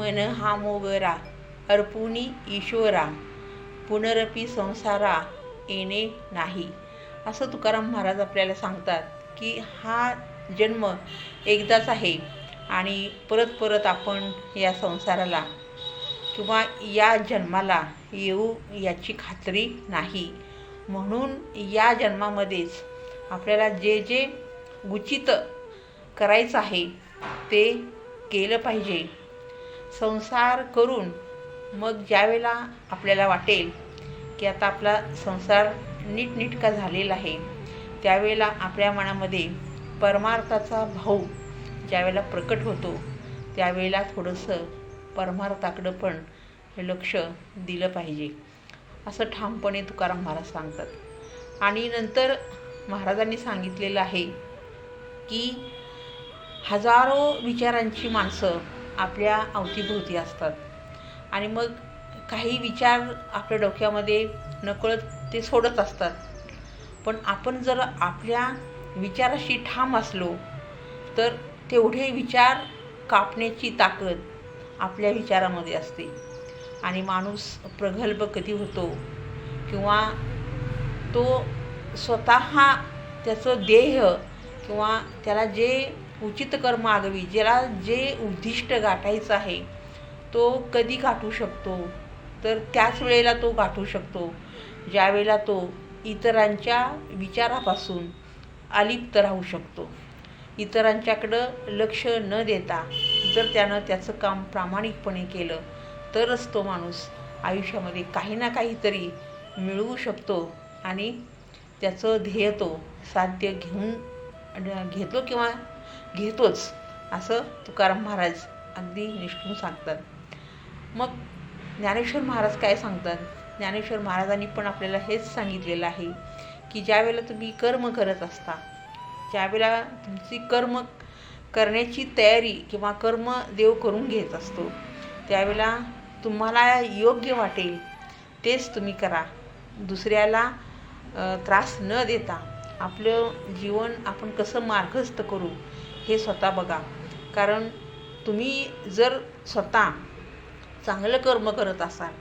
मन हा मोगरा अर्पुनी ईश्वरा पुनरपी संसारा येणे नाही. असं तुकाराम महाराज आपल्याला सांगतात की हा जन्म एकदाच आहे आणि परत परत आपण या संसाराला किंवा या जन्माला येऊ याची खात्री नाही. म्हणून या जन्मामध्येच आपल्याला जे जे उचित करायचं आहे ते केलं पाहिजे. संसार करून मग ज्यावेळेला आपल्याला वाटेल की आता आपला संसार नीटनीटका झालेला आहे त्यावेळेला आपल्या मनामध्ये परमार्थाचा भाव ज्यावेळेला प्रकट होतो त्यावेळेला थोडंसं परमार्थाकडं पण लक्ष दिलं पाहिजे. असं ठामपणे तुकाराम महाराज सांगतात. आणि नंतर महाराजांनी सांगितलेलं आहे की हजारो विचारांची माणसं आपल्या अवतीभोवती असतात. आणि मग काही विचार आपल्या डोक्यामध्ये नकळत ते सोडत असतात. पण आपण जर आपल्या विचाराशी ठाम असलो तर तेवढे विचार कापण्याची ताकद आपल्या विचारामध्ये असते. आणि माणूस प्रगल्भ कधी होतो किंवा तो स्वतः त्याचं देह किंवा त्याला जे उचित कर्म आगवी ज्याला जे उद्दिष्ट गाठायचं आहे तो कधी गाठू शकतो? तर त्याच वेळेला तो गाठू शकतो. ज्यावेळेला तो इतरांच्या विचारापासून अलिप्त राहू शकतो. इतरांच्याकडं लक्ष न देता जर त्यानं त्याचं काम प्रामाणिकपणे केलं तरच तो माणूस आयुष्यामध्ये काही ना काहीतरी मिळवू शकतो आणि त्याचं ध्येय तो साध्य घेऊन घेतो किंवा घेतोच असं तुकाराम महाराज अगदी निष्ठून सांगतात. मग ज्ञानेश्वर महाराज काय सांगतात? ज्ञानेश्वर महाराजांनी पण आपल्याला हेच सांगितलेलं आहे की ज्यावेळेला तुम्ही कर्म करत असता ज्यावेळेला तुमची कर्म करण्याची तयारी किंवा कर्म देव करून घेत असतो त्यावेळेला तुम्हाला योग्य वाटेल तेच तुम्ही करा. दुसऱ्याला त्रास न देता आपलं जीवन आपण कसं मार्गस्थ करू हे स्वतः बघा. कारण तुम्ही जर स्वतः चांगलं कर्म करत असाल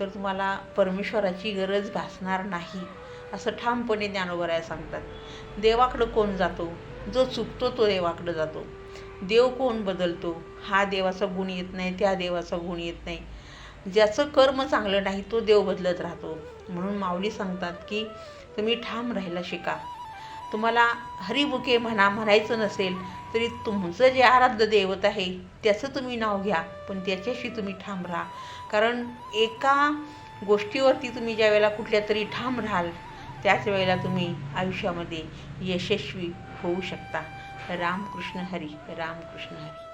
तर तुम्हाला परमेश्वराची गरज भासणार नाही असं ठामपणे ज्ञानोबराया सांगतात. देवाकडं कोण जातो? जो चुकतो तो देवाकडं जातो. देव कोण बदलतो? हा देवाचा गुण येत नाही त्या देवाचा गुण येत नाही. ज्याचं कर्म चांगलं नाही तो देव बदलत राहतो. म्हणून माऊली सांगतात की तुम्ही ठाम राहायला शिका. तुम्हाला हरिबुके म्हणा म्हणायचं नसेल तरी तुमचं जे आराध्य दैवत आहे त्याचं तुम्ही नाव घ्या पण त्याच्याशी तुम्ही ठाम राहा. कारण एका गोष्टीवरती तुम्ही ज्या वेळेला कुठल्या तरी ठाम राहाल त्याच वेळेला तुम्ही आयुष्यामध्ये यशस्वी होऊ शकता. रामकृष्ण हरी रामकृष्ण हरी.